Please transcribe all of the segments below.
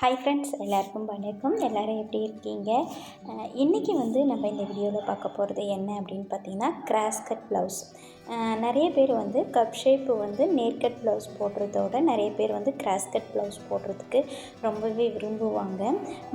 Hi friends எல்லாருக்கும் வணக்கம். எல்லோரும் எப்படி இருக்கீங்க? இன்றைக்கி வந்து நம்ம இந்த வீடியோவில் பார்க்க போகிறது என்ன அப்படின்னு பார்த்தீங்கன்னா கிராஸ் கட் ப்ளவுஸ் நிறைய பேர் வந்து கப் ஷேப்பு வந்து நேர்கட் ப்ளவுஸ் போடுறதோட நிறைய பேர் வந்து கிராஸ் கட் ப்ளவுஸ் போடுறதுக்கு ரொம்பவே விரும்புவாங்க.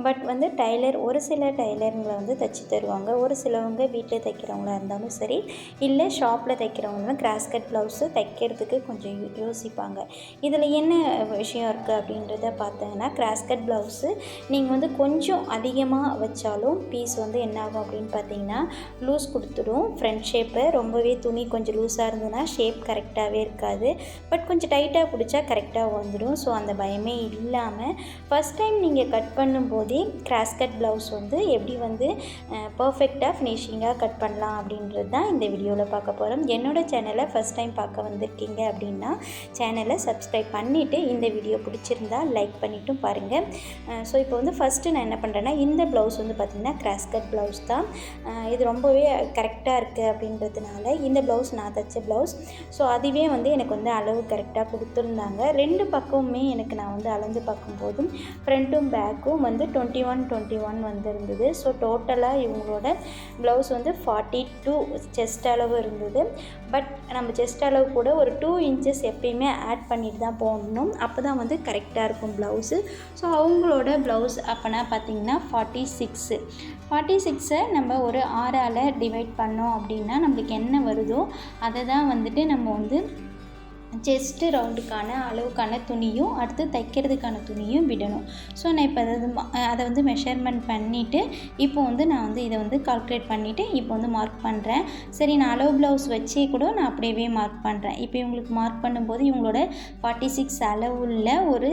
பட் வந்து டைலர் ஒரு சில டைலருங்களை வந்து தைச்சி தருவாங்க. ஒரு சிலவங்க வீட்டில் தைக்கிறவங்களா இருந்தாலும் சரி இல்லை ஷாப்பில் தைக்கிறவங்களும் கிராஸ் கட் ப்ளவுஸு தைக்கிறதுக்கு கொஞ்சம் யோ- யோசிப்பாங்க. இதில் என்ன விஷயம் இருக்குது அப்படின்றத பார்த்தீங்கன்னா கிராஸ் கட் ப்ளவுஸு நீங்கள் வந்து கொஞ்சம் அதிகமாக வச்சாலும் பீஸ் வந்து என்ன ஆகும் அப்படின்னு பார்த்தீங்கன்னா லூஸ் கொடுத்துடும். ஃப்ரண்ட் ஷேப்பை ரொம்பவே துணி கொஞ்சம் லூஸாக இருந்ததுன்னா ஷேப் கரெக்டாகவே இருக்காது. பட் கொஞ்சம் டைட்டாக பிடிச்சா கரெக்டாக வந்துடும். ஸோ அந்த பயமே இல்லாமல் ஃபஸ்ட் டைம் நீங்கள் கட் பண்ணும்போதே கிராஸ் கட் ப்ளவுஸ் வந்து எப்படி வந்து பர்ஃபெக்டாக ஃபினிஷிங்காக கட் பண்ணலாம் அப்படின்றது தான் இந்த வீடியோவில் பார்க்க போகிறோம் என்னோடய சேனலை ஃபஸ்ட் டைம் பார்க்க வந்திருக்கீங்க அப்படின்னா சேனலை சப்ஸ்கிரைப் பண்ணிவிட்டு இந்த வீடியோ பிடிச்சிருந்தா லைக் பண்ணிட்டும் பாருங்கள் ஸோ இப்போ வந்து ஃபஸ்ட்டு நான் என்ன பண்ணுறேன்னா இந்த ப்ளவுஸ் வந்து பார்த்திங்கன்னா கிராஸ் கட் ப்ளவுஸ் தான். இது ரொம்பவே கரெக்டாக இருக்குது அப்படின்றதுனால இந்த ப்ளவுஸ் நான் தைச்ச ப்ளவுஸ் ஸோ அதுவே வந்து எனக்கு வந்து அளவு கரெக்டாக கொடுத்துருந்தாங்க. ரெண்டு பக்கமுமே எனக்கு நான் வந்து அளந்து பார்க்கும்போதும் ஃப்ரண்ட்டும் பேக்கும் வந்து டுவெண்ட்டி ஒன் டுவெண்ட்டி ஒன் வந்திருந்தது. ஸோ டோட்டலாக இவங்களோட ப்ளவுஸ் வந்து ஃபார்ட்டி டூ செஸ்ட் அளவு இருந்தது. பட் நம்ம செஸ்ட் அளவு கூட ஒரு டூ இன்ச்சஸ் எப்பயுமே ஆட் பண்ணிட்டு தான் போடணும் அப்போ தான் வந்து கரெக்டாக இருக்கும் ப்ளவுஸு ஸோ அவங்களோட ப்ளவுஸ் அப்போனா பார்த்திங்கன்னா ஃபார்ட்டி சிக்ஸு ஃபார்ட்டி சிக்ஸை நம்ம ஒரு ஆறால் டிவைட் பண்ணோம் அப்படின்னா நம்மளுக்கு என்ன வருதோ அதை தான் வந்துட்டு நம்ம வந்து செஸ்ட்டு ரவுண்டுக்கான அளவுக்கான துணியும் அடுத்து தைக்கிறதுக்கான துணியும் விடணும். ஸோ நான் இப்போ அதை அதை வந்து மெஷர்மெண்ட் பண்ணிவிட்டு இப்போ வந்து நான் வந்து இதை வந்து கால்குலேட் பண்ணிவிட்டு இப்போ வந்து மார்க் பண்ணுறேன் சரி நான் அளவு ப்ளவுஸ் வச்சே கூட நான் அப்படியே மார்க் பண்ணுறேன் இப்போ இவங்களுக்கு மார்க் பண்ணும்போது இவங்களோட ஃபார்ட்டி சிக்ஸ் அளவுள்ள ஒரு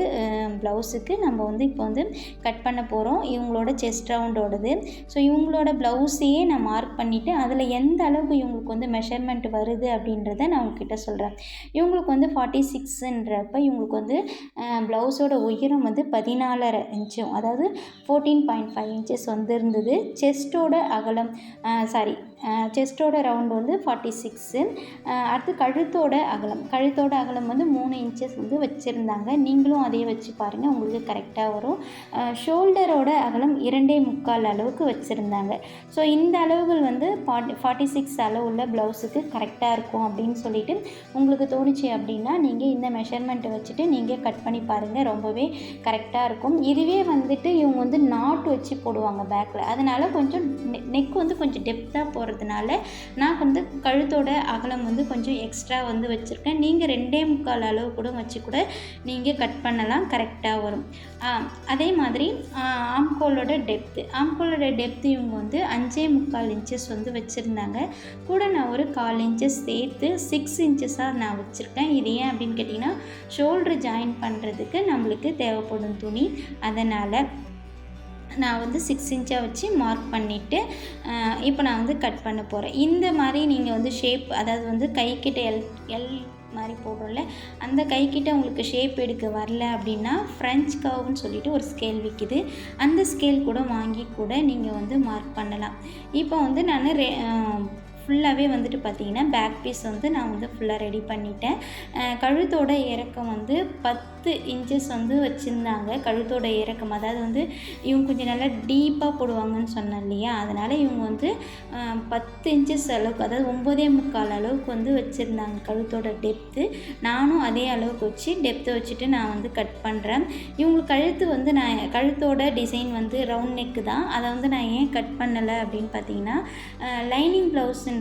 ப்ளவுஸுக்கு நம்ம வந்து இப்போ வந்து கட் பண்ண போகிறோம் இவங்களோட செஸ்ட் ரவுண்டோடது ஸோ இவங்களோட ப்ளவுஸையே நான் மார்க் பண்ணிவிட்டு அதில் எந்த அளவுக்கு இவங்களுக்கு வந்து மெஷர்மெண்ட் வருது அப்படின்றத நான் உங்ககிட்ட சொல்கிறேன் இவங்களுக்கு வந்து ஃபார்ட்டி சிக்ஸுன்றப்ப இவங்களுக்கு வந்து ப்ளவுஸோட உயரம் வந்து பதினாலரை இன்ச்சும் அதாவது ஃபோர்டீன் பாயிண்ட் ஃபைவ் இன்ச்சஸ் வந்து இருந்தது. செஸ்ட்டோட அகலம் சாரி செஸ்ட்டோட ரவுண்டு வந்து ஃபார்ட்டி சிக்ஸு அடுத்து கழுத்தோட அகலம். கழுத்தோட அகலம் வந்து மூணு இன்ச்சஸ் வந்து வச்சுருந்தாங்க. நீங்களும் அதே வச்சு பாருங்கள் உங்களுக்கு கரெக்டாக வரும். ஷோல்டரோட அகலம் இரண்டே முக்கால் அளவுக்கு வச்சுருந்தாங்க. ஸோ இந்த அளவுகள் வந்து ஃபார்ட்டி ஃபார்ட்டி சிக்ஸ் அளவு உள்ள ப்ளவுஸுக்கு கரெக்டாக இருக்கும் அப்படின்னு சொல்லிட்டு உங்களுக்கு தோணுச்சு அப்படின்னா நீங்கள் இந்த மெஷர்மெண்ட்டை வச்சுட்டு நீங்கள் கட் பண்ணி பாருங்கள் ரொம்பவே கரெக்டாக இருக்கும். இதுவே வந்துட்டு இவங்க வந்து நாட் வச்சு போடுவாங்க பேக்கில் அதனால் கொஞ்சம் நெக் வந்து கொஞ்சம் டெப்த்தாக போகிறதுனால நான் வந்து கழுத்தோட அகலம் வந்து கொஞ்சம் எக்ஸ்ட்ரா வந்து வச்சுருக்கேன். நீங்கள் ரெண்டே முக்கால் அளவு கூட வச்சு கூட நீங்கள் கட் பண்ணலாம். கரெக்டாக வரும். அதே மாதிரி ஆம்கோலோட டெப்த்து ஆம்கோலோட டெப்த்து இவங்க வந்து அஞ்சே முக்கால் இன்ச்சஸ் வந்து வச்சுருந்தாங்க. கூட நான் ஒரு கால் இன்ச்சஸ் சேர்த்து சிக்ஸ் இன்ச்சஸாக நான் வச்சுருக்கேன். இது ஏன் அப்படின்னு கேட்டிங்கன்னா ஷோல்ட்ரு ஜாயின் பண்ணுறதுக்கு நம்மளுக்கு தேவைப்படும் துணி. அதனால் நான் வந்து சிக்ஸ் இன்ச்சாக வச்சு மார்க் பண்ணிவிட்டு இப்போ நான் வந்து கட் பண்ண போகிறேன் இந்த மாதிரி நீங்கள் வந்து ஷேப் அதாவது வந்து கைக்கிட்ட எல் எல் மாதிரி போடுறோம்ல அந்த கைக்கிட்ட உங்களுக்கு ஷேப் எடுக்க வரல அப்படின்னா ஃப்ரெஞ்ச் கர்வ்னு சொல்லிட்டு ஒரு ஸ்கேல் விற்கிது அந்த ஸ்கேல் கூட வாங்கி கூட நீங்கள் வந்து மார்க் பண்ணலாம். இப்போ வந்து நான் ரே ஃபுல்லாகவே வந்துட்டு பார்த்திங்கன்னா பேக் பீஸ் வந்து நான் வந்து ஃபுல்லாக ரெடி பண்ணிட்டேன். கழுத்தோட இறக்கம் வந்து பத்து இன்ச்சஸ் வந்து வச்சுருந்தாங்க. கழுத்தோட இறக்கம் அதாவது வந்து இவங்க கொஞ்சம் நல்லா டீப்பாக போடுவாங்கன்னு சொன்னேன் இல்லையா? அதனால் இவங்க வந்து பத்து இன்ச்சஸ் அளவுக்கு அதாவது ஒம்போதே முக்கால் அளவுக்கு வந்து வச்சுருந்தாங்க கழுத்தோட டெப்த்து நானும் அதே அளவுக்கு வச்சு டெப்த்தை வச்சுட்டு நான் வந்து கட் பண்ணுறேன் இவங்க கழுத்து வந்து நான் கழுத்தோட டிசைன் வந்து ரவுண்ட் நெக்கு தான். அதை வந்து நான் ஏன் கட் பண்ணலை அப்படின்னு பார்த்தீங்கன்னா லைனிங்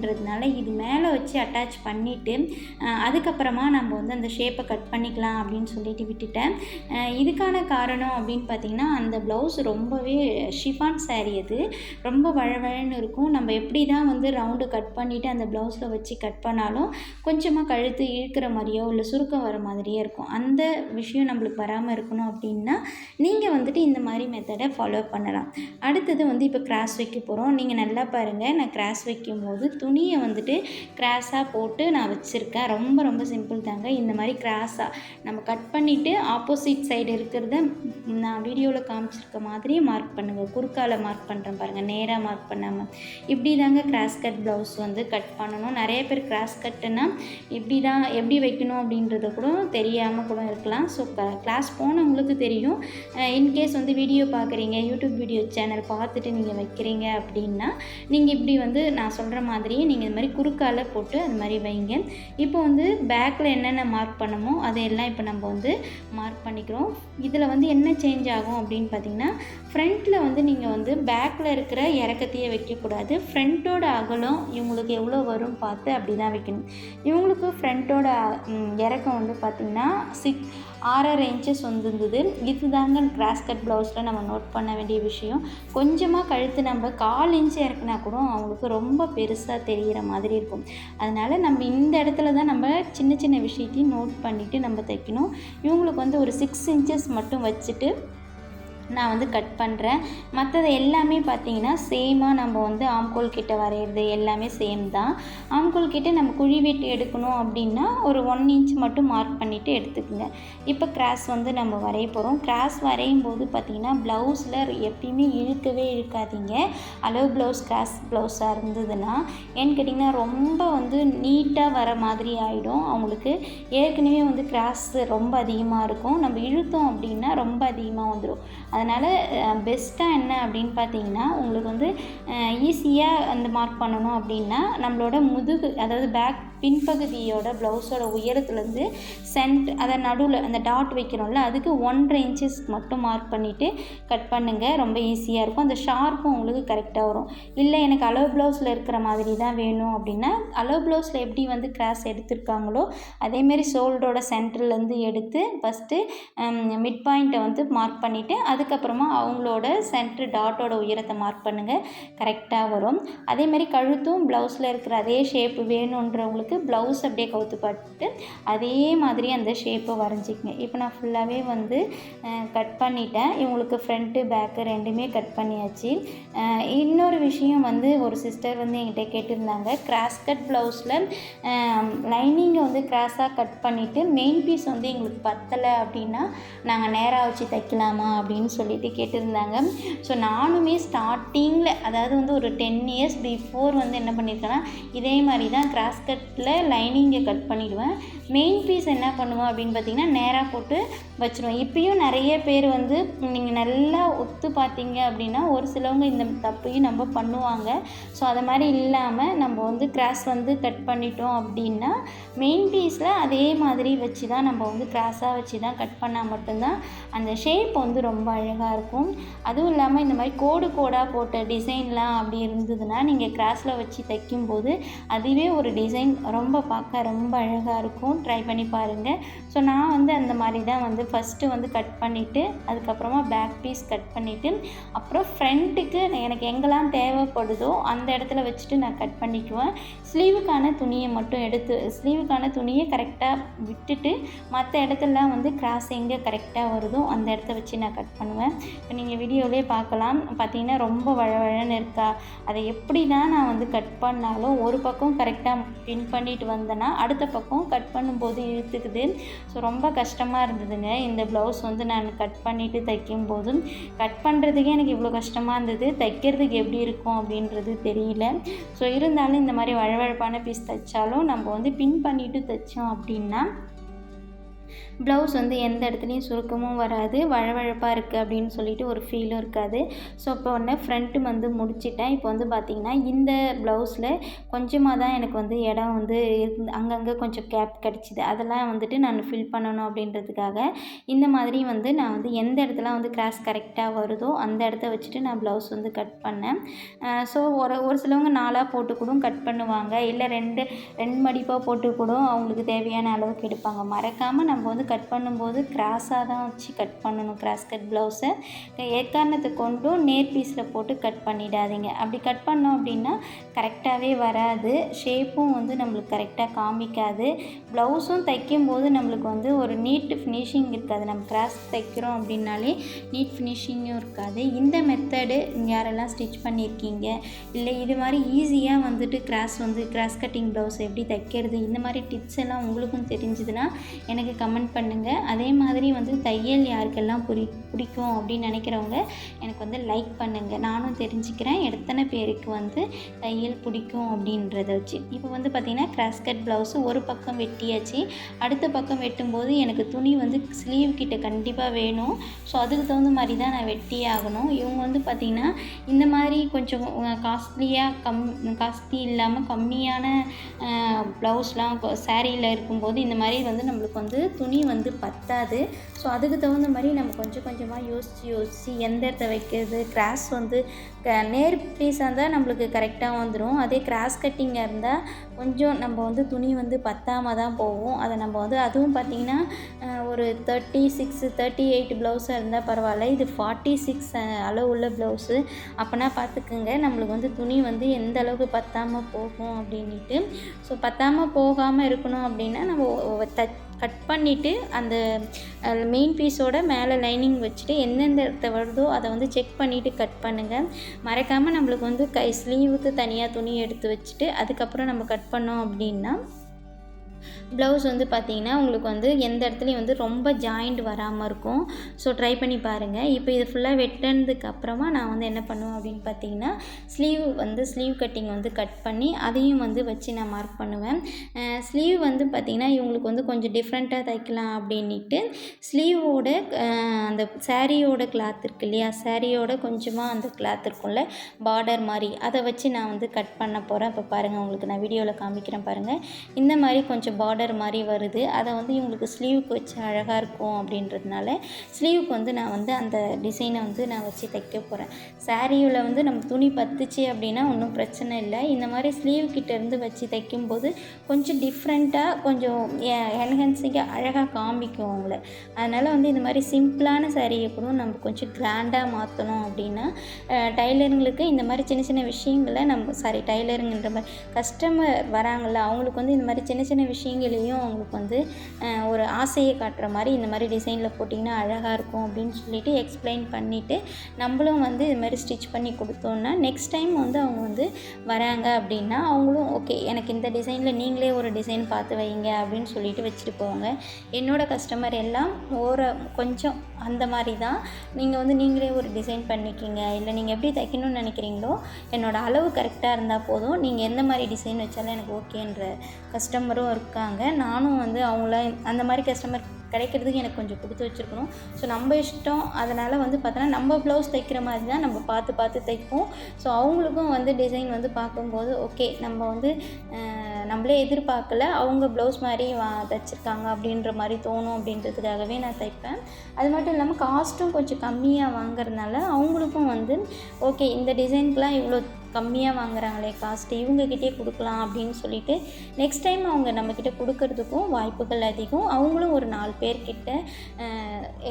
ப்ளவுஸுன்றதுனால இது மேலே வச்சு அட்டாச் பண்ணிவிட்டு அதுக்கப்புறமா நம்ம வந்து அந்த ஷேப்பை கட் பண்ணிக்கலாம் அப்படின்னு சொல்லிட்டு விட்டுட்டேன். இதுக்கான காரணம் அப்படின்னு பார்த்தீங்கன்னா அந்த ப்ளவுஸ் ரொம்பவே ஷிஃபான் saree அது. ரொம்ப வழவழன்னு இருக்கும். நம்ம எப்படி தான் வந்து ரவுண்டு கட் பண்ணிவிட்டு அந்த ப்ளவுஸில் வச்சு கட் பண்ணாலும் கொஞ்சமாக கழுத்து இழுக்கிற மாதிரியோ இல்லை சுருக்கம் வர மாதிரியோ இருக்கும். அந்த விஷயம் நம்மளுக்கு வராமல் இருக்கணும் அப்படின்னா நீங்கள் வந்துட்டு இந்த மாதிரி மெத்தடை ஃபாலோ பண்ணலாம். அடுத்தது வந்து இப்போ கிராஸ் வைக்க போகிறோம் நீங்கள் நல்லா பாருங்கள் நான் கிராஸ் வைக்கும் போது துணியை வந்துட்டு கிராஸாக போட்டு நான் வச்சுருக்கேன். ரொம்ப ரொம்ப சிம்பிள் தாங்க. இந்த மாதிரி கிராஸாக நம்ம கட் பண்ணிவிட்டு ஆப்போசிட் சைடு இருக்கிறத நான் வீடியோவில் காமிச்சிருக்க மாதிரி மார்க் பண்ணுங்கள் குறுக்கால மார்க் பண்ணுறேன் பாருங்கள் நேராக மார்க் பண்ணாமல் இப்படி தாங்க கிராஸ் கட் ப்ளவுஸ் வந்து கட் பண்ணணும். நிறைய பேர் கிராஸ் கட்டுன்னா இப்படி தான் எப்படி வைக்கணும் அப்படின்றத கூட தெரியாமல் கூட இருக்கலாம். ஸோ க கிளாஸ் போனவங்களுக்கு தெரியும். இன்கேஸ் வந்து வீடியோ பார்க்குறீங்க யூடியூப் வீடியோ சேனல் பார்த்துட்டு நீங்கள் வைக்கிறீங்க அப்படின்னா நீங்கள் இப்படி வந்து நான் சொல்கிற மாதிரி மாதிரியே நீங்கள் இது மாதிரி குறுக்கால போட்டு அது மாதிரி வைங்க. இப்போ வந்து பேக்கில் என்னென்ன மார்க் பண்ணமோ அதையெல்லாம் இப்போ நம்ம வந்து மார்க் பண்ணிக்கிறோம். இதில் வந்து என்ன சேஞ்ச் ஆகும் அப்படின்னு பார்த்தீங்கன்னா ஃப்ரண்ட்டில் வந்து நீங்கள் வந்து பேக்கில் இருக்கிற இறக்கத்தையே வைக்கக்கூடாது. ஃப்ரண்ட்டோட அகலம் இவங்களுக்கு எவ்வளோ வரும் பார்த்து அப்படி தான் வைக்கணும். இவங்களுக்கு ஃப்ரண்ட்டோட இறக்கம் வந்து பார்த்திங்கன்னா சிக் ஆறரை இன்ச்சஸ் வந்துருந்தது. இது தாங்க கிராஸ் கட் ப்ளவுஸில் நம்ம நோட் பண்ண வேண்டிய விஷயம். கொஞ்சமாக கழுத்து நம்ம கால் இன்ச்சு இறக்குனா கூட அவங்களுக்கு ரொம்ப பெருசாக தெரிகிற மாதிரி இருக்கும். அதனால் நம்ம இந்த இடத்துல தான் நம்ம சின்ன சின்ன விஷயத்தையும் நோட் பண்ணிவிட்டு நம்ம தைக்கணும். இவங்களுக்கு வந்து ஒரு சிக்ஸ் இன்ச்சஸ் மட்டும் வச்சுட்டு நான் வந்து கட் பண்ணுறேன் மற்றது எல்லாமே பார்த்தீங்கன்னா சேமாக நம்ம வந்து ஆம்கோல் கிட்ட வரைகிறது எல்லாமே சேம் தான். ஆம்கோல் கிட்ட நம்ம குழி வெட்டி எடுக்கணும் அப்படின்னா ஒரு ஒன் இன்ச் மட்டும் மார்க் பண்ணிவிட்டு எடுத்துக்கோங்க. இப்போ கிராஸ் வந்து நம்ம வரைய போகிறோம் கிராஸ் வரையும் போது பார்த்திங்கன்னா ப்ளவுஸில் எப்பயுமே இழுக்கவே இழுக்காதீங்க. அளவு ப்ளவுஸ் கிராஸ் ப்ளவுஸாக இருந்ததுன்னா ஏன்னு கேட்டிங்கன்னா ரொம்ப வந்து நீட்டாக வர மாதிரி ஆகிடும் அவங்களுக்கு ஏற்கனவே வந்து கிராஸ் ரொம்ப அதிகமாக இருக்கும். நம்ம இழுத்தோம் அப்படின்னா ரொம்ப அதிகமாக வந்துடும் அதனால் பெஸ்ட்டாக என்ன அப்படின்னு பார்த்தீங்கன்னா உங்களுக்கு வந்து ஈஸியாக அந்த மார்க் பண்ணணும் அப்படின்னா நம்மளோட முதுகு அதாவது பேக் பின்பகுதியோட ப்ளவுஸோட உயரத்துலேருந்து சென்ட் அதை நடுவில் அந்த டாட் வைக்கிறோம்ல அதுக்கு ஒன்றரை இன்ச்சஸ்க்கு மட்டும் மார்க் பண்ணிவிட்டு கட் பண்ணுங்கள் ரொம்ப ஈஸியாக இருக்கும். அந்த ஷார்ப்பும் உங்களுக்கு கரெக்டாக வரும். இல்லை எனக்கு அளவு ப்ளவுஸில் இருக்கிற மாதிரி தான் வேணும் அப்படின்னா அளவு ப்ளவுஸில் எப்படி வந்து கிராஸ் எடுத்திருக்காங்களோ அதேமாரி ஷோல்டரோட சென்டர்லேருந்து எடுத்து ஃபஸ்ட்டு மிட் பாயிண்ட்டை வந்து மார்க் பண்ணிவிட்டு அதுக்கு அதுக்கப்புறமா அவங்களோட சென்ட்ரு டாட்டோட உயரத்தை மார்க் பண்ணுங்கள் கரெக்டாக வரும். அதேமாரி கழுத்தும் ப்ளவுஸில் இருக்கிற அதே ஷேப் வேணுன்றவங்களுக்கு ப்ளவுஸ் அப்படியே கவுத்து பட்டு அதே மாதிரி அந்த ஷேப்பை வரைஞ்சிக்கங்க. இப்போ நான் ஃபுல்லாகவே வந்து கட் பண்ணிட்டேன். இவங்களுக்கு ஃப்ரண்ட்டு பேக்கு ரெண்டுமே கட் பண்ணியாச்சு. இன்னொரு விஷயம் வந்து ஒரு சிஸ்டர் வந்து என்கிட்ட கேட்டிருந்தாங்க. கிராஸ் கட் ப்ளவுஸில் லைனிங்கை வந்து கிராஸாக கட் பண்ணிவிட்டு மெயின் பீஸ் வந்து எங்களுக்கு பத்தலை அப்படின்னா நாங்கள் நேராக வச்சு தைக்கலாமா அப்படின்னு சொல்லிட்டு கேட்டிருந்தாங்க. ஸோ நானுமே ஸ்டார்டிங்கில் அதாவது வந்து ஒரு டென் இயர்ஸ் பிஃபோர் வந்து என்ன பண்ணியிருக்கேன்னா இதே மாதிரி தான் கிராஸ் கட்டில் லைனிங்கை கட் பண்ணிவிடுவேன் மெயின் பீஸ் என்ன பண்ணுவோம் அப்படின்னு பார்த்தீங்கன்னா நேராக போட்டு வச்சுருவோம் இப்பயும் நிறைய பேர் வந்து நீங்கள் நல்லா ஒத்து பார்த்தீங்க அப்படின்னா ஒரு சிலவங்க இந்த தப்பையும் நம்ம பண்ணுவாங்க. ஸோ அதை மாதிரி இல்லாமல் நம்ம வந்து கிராஸ் வந்து கட் பண்ணிட்டோம் அப்படின்னா மெயின் பீஸில் அதே மாதிரி வச்சு தான் நம்ம வந்து கிராஸாக வச்சு தான் கட் பண்ணால் மட்டும்தான் அந்த ஷேப் வந்து ரொம்ப அழகாக இருக்கும். அதுவும் இல்லாமல் இந்த மாதிரி கோடு கோடாக போட்ட டிசைன்லாம் அப்படி இருந்ததுன்னா நீங்கள் கிராஸில் வச்சு தைக்கும்போது அதுவே ஒரு டிசைன் ரொம்ப பார்க்க ரொம்ப அழகாக இருக்கும். ட்ரை பண்ணி பாருங்கள் ஸோ நான் வந்து அந்த மாதிரி தான் வந்து ஃபஸ்ட்டு வந்து கட் பண்ணிவிட்டு அதுக்கப்புறமா பேக் பீஸ் கட் பண்ணிவிட்டு அப்புறம் ஃப்ரண்ட்டுக்கு எனக்கு எங்கெல்லாம் தேவைப்படுதோ அந்த இடத்துல வச்சுட்டு நான் கட் பண்ணிக்குவேன். ஸ்லீவுக்கான துணியை மட்டும் எடுத்து ஸ்லீவுக்கான துணியை கரெக்டாக விட்டுட்டு மற்ற இடத்துலலாம் வந்து கிராஸ் எங்கே கரெக்டாக வருதோ அந்த இடத்த வச்சு நான் கட் பண்ணுவேன் இப்போ நீங்கள் வீடியோவிலே பார்க்கலாம் பார்த்தீங்கன்னா ரொம்ப வழவழன்னு இருக்கா? அதை எப்படி தான் நான் வந்து கட் பண்ணாலும் ஒரு பக்கம் கரெக்டாக பின் பண்ணிட்டு வந்தேன்னா அடுத்த பக்கம் கட் பண்ணும்போது இழுத்துக்குது. ஸோ ரொம்ப கஷ்டமாக இருந்ததுங்க. இந்த ப்ளவுஸ் வந்து நான் கட் பண்ணிவிட்டு தைக்கும் போதும். கட் பண்ணுறதுக்கே எனக்கு இவ்வளோ கஷ்டமாக இருந்தது. தைக்கிறதுக்கு எப்படி இருக்கும் அப்படின்றது தெரியல. ஸோ இருந்தாலும் இந்த மாதிரி வழவழப்பான பீஸ் தைச்சாலும் நம்ம வந்து பின் பண்ணிவிட்டு தைச்சோம் அப்படின்னா ப்ளவுஸ் வந்து எந்த இடத்துலையும் சுருக்கமும் வராது வழவழப்பாக இருக்குது அப்படின்னு சொல்லிட்டு ஒரு ஃபீலும் இருக்காது. ஸோ இப்போ ஒன்று ஃப்ரண்ட்டு வந்து முடிச்சிட்டேன். இப்போ வந்து பார்த்திங்கன்னா இந்த ப்ளவுஸில் கொஞ்சமாக தான் எனக்கு வந்து இடம் வந்து இருந்து அங்கங்கே கொஞ்சம் கேப் கிடச்சிது. அதெல்லாம் வந்துட்டு நான் ஃபில் பண்ணணும் அப்படின்றதுக்காக இந்த மாதிரி வந்து நான் வந்து எந்த இடத்துல வந்து கிராஸ் கரெக்டாக வருதோ அந்த இடத்த வச்சுட்டு நான் ப்ளவுஸ் வந்து கட் பண்ணேன். ஸோ ஒரு ஒரு சிலவங்க நாலாக போட்டு கூட கட் பண்ணுவாங்க. இல்லை ரெண்டு ரெண்டு மடிப்பாக போட்டு கூட அவங்களுக்கு தேவையான அளவுக்கு எடுப்பாங்க. மறக்காமல் நம்ம வந்து கட் பண்ணும்போது கிராஸாக தான் வச்சு கட் பண்ணணும் கிராஸ் கட் ப்ளவுஸை. எக்காரணத்தை கொண்டும் நேர் பீஸில் போட்டு கட் பண்ணிடாதீங்க. அப்படி கட் பண்ணோம் அப்படின்னா கரெக்டாகவே வராது. ஷேப்பும் வந்து நம்மளுக்கு கரெக்டாக காமிக்காது. ப்ளவுஸும் தைக்கும்போது நம்மளுக்கு வந்து ஒரு நீட் ஃபினிஷிங் இருக்காது. நம்ம கிராஸ் தைக்கிறோம் அப்படின்னாலே நீட் ஃபினிஷிங்கும் இருக்காது. இந்த மெத்தடு யாரெல்லாம் ஸ்டிச் பண்ணியிருக்கீங்க? இல்லை இது மாதிரி ஈஸியாக வந்துட்டு கிராஸ் வந்து கிராஸ் கட்டிங் ப்ளவுஸ் எப்படி தைக்கிறது? இந்த மாதிரி டிப்ஸ் எல்லாம் உங்களுக்கும் தெரிஞ்சுதுன்னா எனக்கு கமெண்ட் பண்ணுங்கள் அதே மாதிரி வந்து தையல் யாருக்கெல்லாம் புரி பிடிக்கும் அப்படின்னு நினைக்கிறவங்க எனக்கு வந்து லைக் பண்ணுங்கள் நானும் தெரிஞ்சுக்கிறேன். எத்தனை பேருக்கு வந்து தையல் பிடிக்கும் அப்படின்றத வச்சு. இப்போ வந்து பார்த்திங்கன்னா கிராஸ்கட் ப்ளவுஸு ஒரு பக்கம் வெட்டியாச்சு. அடுத்த பக்கம் வெட்டும்போது எனக்கு துணி வந்து ஸ்லீவ் கிட்ட கண்டிப்பாக வேணும். ஸோ அதுக்கு தகுந்த மாதிரி தான் நான் வெட்டி ஆகணும். இவங்க வந்து பார்த்திங்கன்னா இந்த மாதிரி கொஞ்சம் காஸ்ட்லியாக கம் காஸ்ட்லி இல்லாமல் கம்மியான ப்ளவுஸ்லாம் சேரீயில் இருக்கும்போது இந்த மாதிரி வந்து நம்மளுக்கு வந்து துணி வந்து பத்தாது. ஸோ அதுக்கு தகுந்த மாதிரி நம்ம கொஞ்சம் கொஞ்சமாக யோசித்து யோசித்து எந்த இடத்த வைக்கிறது? கிராஸ் வந்து க நேர் பீஸாக இருந்தால் நம்மளுக்கு கரெக்டாக வந்துடும் அதே கிராஸ் கட்டிங்காக இருந்தால் கொஞ்சம் நம்ம வந்து துணி வந்து பத்தாமல் தான் போகும். அதை நம்ம வந்து அதுவும் பார்த்திங்கன்னா ஒரு தேர்ட்டி சிக்ஸ் தேர்ட்டி எயிட் ப்ளவுஸாக இருந்தால் பரவாயில்ல. இது ஃபார்ட்டி சிக்ஸ் அளவு உள்ள ப்ளவுஸு அப்போனா பார்த்துக்குங்க நம்மளுக்கு வந்து துணி வந்து எந்த அளவுக்கு பத்தாமல் போகும் அப்படின்ட்டு ஸோ பத்தாமல் போகாமல் இருக்கணும் அப்படின்னா நம்ம த கட் பண்ணிவிட்டு அந்த மெயின் பீஸோட மேலே லைனிங் வச்சுட்டு எந்தெந்த இடத்த வருதோ அதை வந்து செக் பண்ணிவிட்டு கட் பண்ணுங்கள் மறக்காமல் நம்மளுக்கு வந்து கை ஸ்லீவுக்கு தனியாக துணி எடுத்து வச்சுட்டு அதுக்கப்புறம் நம்ம கட் பண்ணோம் அப்படின்னா ப்ளவுஸ் வந்து பார்த்திங்கன்னா உங்களுக்கு வந்து எந்த இடத்துலையும் வந்து ரொம்ப ஜாயிண்ட் வராமல் இருக்கும். ஸோ ட்ரை பண்ணி பாருங்கள் இப்போ இது ஃபுல்லாக வெட்டினதுக்கு அப்புறமா நான் வந்து என்ன பண்ணுவேன் அப்படின்னு பார்த்தீங்கன்னா ஸ்லீவ் வந்து ஸ்லீவ் கட்டிங் வந்து கட் பண்ணி அதையும் வந்து வச்சு நான் மார்க் பண்ணுவேன். ஸ்லீவ் வந்து பார்த்திங்கன்னா இவங்களுக்கு வந்து கொஞ்சம் டிஃப்ரெண்ட்டாக தைக்கலாம் அப்படின்ட்டு ஸ்லீவோட அந்த சாரியோட கிளாத் இருக்கு இல்லையா? சாரியோட கொஞ்சமாக அந்த கிளாத் இருக்கும்ல பார்டர் மாதிரி. அதை வச்சு நான் வந்து கட் பண்ண போகிறேன் இப்போ பாருங்கள் உங்களுக்கு நான் வீடியோவில் காமிக்கிறேன் பாருங்கள் இந்த மாதிரி கொஞ்சம் பார்டர் பார்டர் மாதிரி வருது. அதை வந்து இவங்களுக்கு ஸ்லீவுக்கு வச்சு அழகாக இருக்கும் அப்படின்றதுனால ஸ்லீவுக்கு வந்து நான் வந்து அந்த டிசைனை வந்து நான் வச்சு தைக்க போகிறேன் சாரியில் வந்து நம்ம துணி பத்துச்சு அப்படின்னா ஒன்றும் பிரச்சனை இல்லை. இந்த மாதிரி ஸ்லீவ் கிட்டேருந்து வச்சு தைக்கும்போது கொஞ்சம் டிஃப்ரெண்ட்டாக கொஞ்சம் என்ஹென்சிங்காக அழகாக காமிக்கும் அவங்கள. அதனால் வந்து இந்த மாதிரி சிம்பிளான சாரியை கூட நம்ம கொஞ்சம் கிராண்டாக மாற்றணும் அப்படின்னா டைலருங்களுக்கு இந்த மாதிரி சின்ன சின்ன விஷயங்களை நம்ம சாரி டைலருங்கன்ற மாதிரி கஸ்டமர் வராங்கள்ல அவங்களுக்கு வந்து இந்த மாதிரி சின்ன சின்ன விஷயம் விஷயங்களையும் அவங்களுக்கு வந்து ஒரு ஆசையை காட்டுற மாதிரி இந்த மாதிரி டிசைனில் போட்டிங்கன்னா அழகாக இருக்கும் அப்படின்னு சொல்லிட்டு எக்ஸ்பிளைன் பண்ணிவிட்டு நம்மளும் வந்து இது மாதிரி ஸ்டிச் பண்ணி கொடுத்தோன்னா நெக்ஸ்ட் டைம் வந்து அவங்க வந்து வராங்க அப்படின்னா அவங்களும் ஓகே எனக்கு இந்த டிசைனில் நீங்களே ஒரு டிசைன் பார்த்து வைங்க அப்படின்னு சொல்லிட்டு வச்சுட்டு போவாங்க என்னோடய கஸ்டமர் எல்லாம் ஓர கொஞ்சம் அந்த மாதிரி தான். நீங்கள் வந்து நீங்களே ஒரு டிசைன் பண்ணிக்கிங்க. இல்லை நீங்கள் எப்படி தைக்கணும்னு நினைக்கிறீங்களோ என்னோடய அளவு கரெக்டாக இருந்தால் போதும். நீங்கள் எந்த மாதிரி டிசைன் வச்சாலும் எனக்கு ஓகேன்ற கஸ்டமரும் இருக்கும் இருக்காங்க. நானும் வந்து அவங்கள அந்த மாதிரி கஸ்டமர் கிடைக்கிறதுக்கு எனக்கு கொஞ்சம் கொடுத்து வச்சுருக்கணும். ஸோ நம்ம இஷ்டம். அதனால் வந்து பார்த்தோன்னா நம்ம ப்ளவுஸ் தைக்கிற மாதிரி தான் நம்ம பார்த்து பார்த்து தைப்போம். ஸோ அவங்களுக்கும் வந்து டிசைன் வந்து பார்க்கும்போது ஓகே நம்ம வந்து நம்மளே எதிர்பார்க்கல அவங்க ப்ளவுஸ் மாதிரி வா தைச்சிருக்காங்க அப்படின்ற மாதிரி தோணும் அப்படின்றதுக்காகவே நான் தைப்பேன். அது மட்டும் இல்லாமல் காஸ்ட்டும் கொஞ்சம் கம்மியாக வாங்குறதுனால அவங்களுக்கும் வந்து ஓகே இந்த டிசைனுக்குலாம் இவ்வளோ கம்மியாக வாங்குறாங்களே காஸ்ட்டு இவங்கக்கிட்டே கொடுக்கலாம் அப்படின்னு சொல்லிட்டு நெக்ஸ்ட் டைம் அவங்க நம்மக்கிட்ட கொடுக்கறதுக்கும் வாய்ப்புகள் அதிகம். அவங்களும் ஒரு நாலு பேர்கிட்ட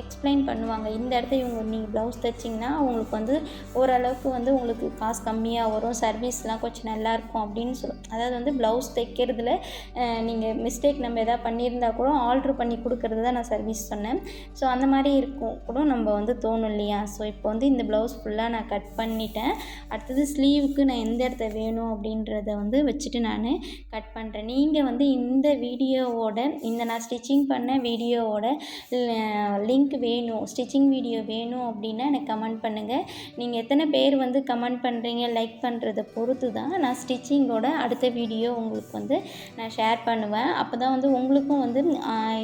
எக்ஸ்பிளைன் பண்ணுவாங்க. இந்த இடத்த இவங்க நீங்கள் ப்ளவுஸ் தைச்சிங்கன்னா அவங்களுக்கு வந்து ஓரளவுக்கு வந்து உங்களுக்கு காசு கம்மியாக வரும் சர்வீஸ்லாம் கொஞ்சம் நல்லாயிருக்கும் அப்படின்னு சொல்லும் அதாவது வந்து ப்ளவுஸ் தைக்கிறதுல நீங்கள் மிஸ்டேக் நம்ம எதாவது பண்ணியிருந்தா கூட ஆர்ட்ரு பண்ணி கொடுக்கறது தான் நான் சர்வீஸ் சொன்னேன். ஸோ அந்த மாதிரி இருக்கும் கூட நம்ம வந்து தோணும் இல்லையா? ஸோ இப்போ வந்து இந்த ப்ளவுஸ் ஃபுல்லாக நான் கட் பண்ணிட்டேன். அடுத்தது ஸ்லீவ் அளவுக்கு நான் எந்த இடத்த வேணும் அப்படின்றத வந்து வச்சுட்டு நான் கட் பண்ணுறேன் நீங்கள் வந்து இந்த வீடியோவோட இந்த நான் ஸ்டிச்சிங் பண்ண வீடியோவோட லிங்க் வேணும் ஸ்டிச்சிங் வீடியோ வேணும் அப்படின்னா எனக்கு கமெண்ட் பண்ணுங்கள் நீங்கள் எத்தனை பேர் வந்து கமெண்ட் பண்ணுறீங்க லைக் பண்ணுறத பொறுத்து தான் நான் ஸ்டிச்சிங்கோட அடுத்த வீடியோ உங்களுக்கு வந்து நான் ஷேர் பண்ணுவேன். அப்போ தான் வந்து உங்களுக்கும் வந்து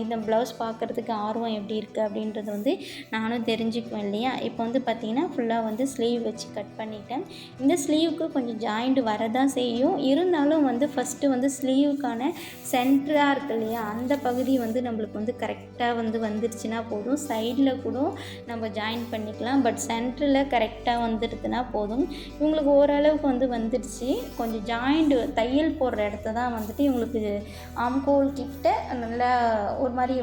இந்த ப்ளவுஸ் பார்க்குறதுக்கு ஆர்வம் எப்படி இருக்குது அப்படின்றது வந்து நானும் தெரிஞ்சுக்குவேன் இல்லையா? இப்போ வந்து பார்த்திங்கன்னா ஃபுல்லாக வந்து ஸ்லீவ் வச்சு கட் பண்ணிட்டேன். இந்த ஸ்லீவ் ஸ்லீவுக்கு கொஞ்சம் ஜாயிண்ட் வரதான் செய்யும். இருந்தாலும் வந்து ஃபஸ்ட்டு வந்து ஸ்லீவுக்கான சென்டராக இருக்கு இல்லையா? அந்த பகுதி வந்து நம்மளுக்கு வந்து கரெக்டாக வந்து வந்துருச்சுன்னா போதும். சைடில் கூட நம்ம ஜாயின் பண்ணிக்கலாம். பட் சென்டரில் கரெக்டாக வந்துடுதுன்னா போதும். இவங்களுக்கு ஓரளவுக்கு வந்து வந்துடுச்சு. கொஞ்சம் ஜாயிண்ட் தையல் போடுற இடத்த தான் வந்துட்டு இவங்களுக்கு ஆம்கோல் கிட்ட நல்லா ஒரு மாதிரி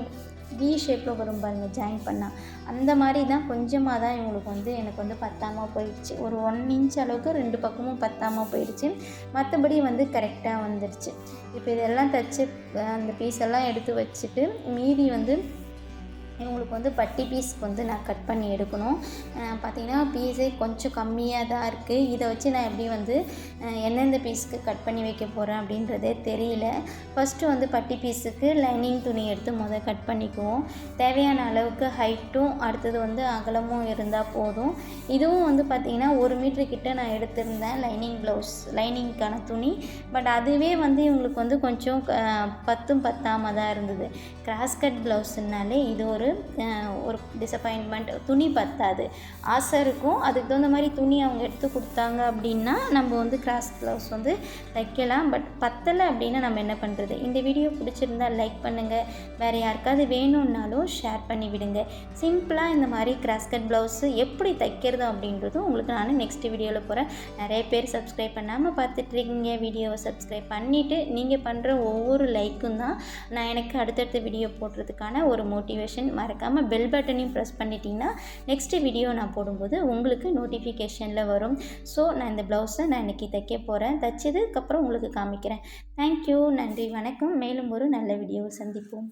வி ஷேப்பில் வரும் பாருங்கள் ஜாயின் பண்ணால் அந்த மாதிரி தான் கொஞ்சமாக தான் இவங்களுக்கு வந்து எனக்கு வந்து பத்தாமல் போயிடுச்சு. ஒரு ஒன் இன்ச் அளவுக்கு ரெண்டு பக்கமும் பத்தாமல் போயிடுச்சு. மற்றபடி வந்து கரெக்டாக வந்துடுச்சு. இப்போ இதெல்லாம் தச்சு அந்த பீஸ் எல்லாம் எடுத்து வச்சுட்டு மீதி வந்து இவங்களுக்கு வந்து பட்டி பீஸ்க்கு வந்து நான் கட் பண்ணி எடுக்கணும். பார்த்திங்கன்னா பீஸே கொஞ்சம் கம்மியாக தான் இருக்குது இதை வச்சு நான் எப்படி வந்து எந்தெந்த பீஸ்க்கு கட் பண்ணி வைக்க போகிறேன் அப்படின்றதே தெரியல. ஃபஸ்ட்டு வந்து பட்டி பீஸுக்கு லைனிங் துணி எடுத்து முதல் கட் பண்ணிக்குவோம். தேவையான அளவுக்கு ஹைட்டும் அடுத்தது வந்து அகலமும் இருந்தால் போதும். இதுவும் வந்து பார்த்திங்கன்னா ஒரு மீட்ரு கிட்ட நான் எடுத்திருந்தேன் லைனிங் ப்ளவுஸ் லைனிங்க்கான துணி. பட் அதுவே வந்து இவங்களுக்கு வந்து கொஞ்சம் பத்தும் பத்தாமல் தான் இருந்தது. கிராஸ் கட் ப்ளவுஸ்னாலே இது ஒரு ஒரு டிசப்பாயின்மெண்ட் துணி பத்தாது. ஆசை இருக்கும். அதுக்கு தகுந்த மாதிரி துணி அவங்க எடுத்து கொடுத்தாங்க அப்படின்னா நம்ம வந்து கிராஸ் ப்ளவுஸ் வந்து தைக்கலாம். பட் பத்தலை அப்படின்னா நம்ம என்ன பண்ணுறது இந்த வீடியோ பிடிச்சிருந்தா லைக் பண்ணுங்கள் வேறு யாருக்காவது வேணும்னாலும் ஷேர் பண்ணி விடுங்க. சிம்பிளாக இந்த மாதிரி கிராஸ் கட் ப்ளவுஸு எப்படி தைக்கிறது அப்படின்றதும் உங்களுக்கு நான் நெக்ஸ்ட் வீடியோவில் போகிறேன் நிறைய பேர் சப்ஸ்கிரைப் பண்ணாமல் பார்த்துட்ருக்கீங்க வீடியோவை சப்ஸ்கிரைப் பண்ணிவிட்டு நீங்கள் பண்ணுற ஒவ்வொரு லைக்கும் தான் நான் எனக்கு அடுத்தடுத்த வீடியோ போடுறதுக்கான ஒரு மோட்டிவேஷன் மறக்காமல் பெல் பட்டனையும் ப்ரெஸ் பண்ணிட்டீங்கன்னா நெக்ஸ்ட்டு வீடியோ நான் போடும்போது உங்களுக்கு நோட்டிஃபிகேஷனில் வரும். ஸோ நான் இந்த ப்ளவுஸை நான் இன்றைக்கி தைக்க போகிறேன் தைச்சதுக்கப்புறம் உங்களுக்கு காமிக்கிறேன். தேங்க்யூ நன்றி. வணக்கம். மேலும் ஒரு நல்ல வீடியோவை சந்திப்போம்.